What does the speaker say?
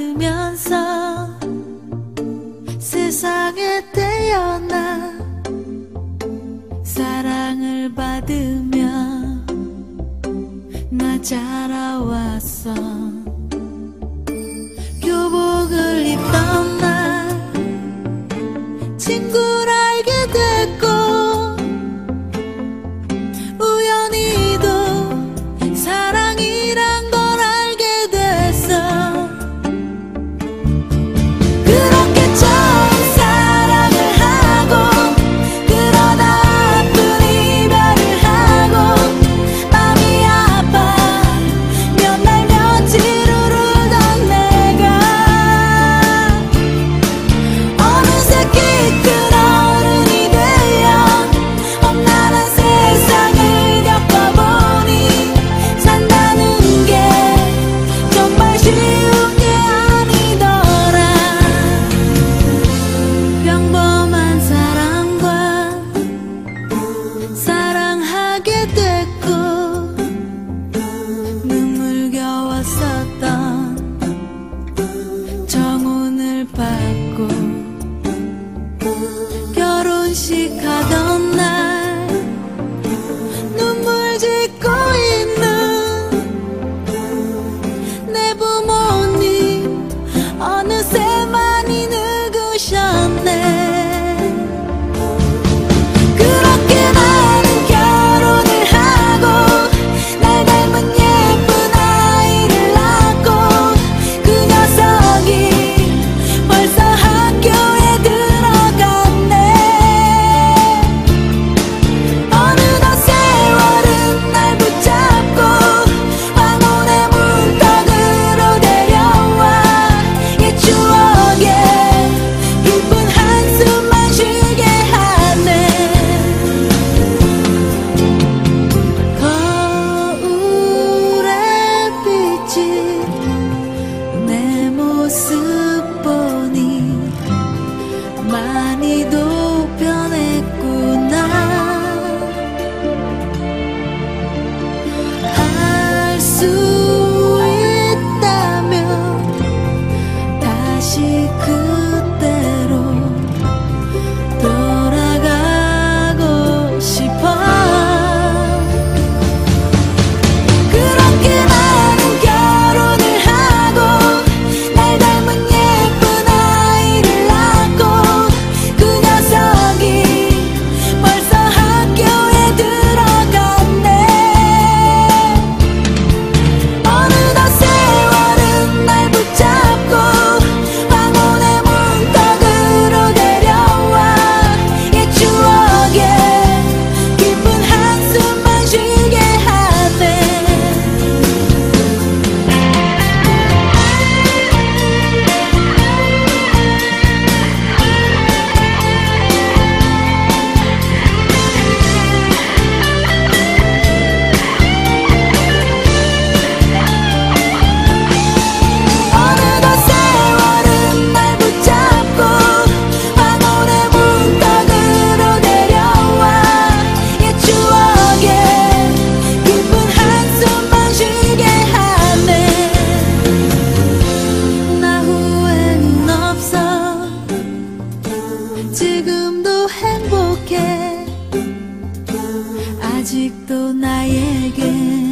받으면서 세상에 태어나 사랑을 받으며 나 자라왔어. 교복을 입던 날 친구 go. 아직도 나에게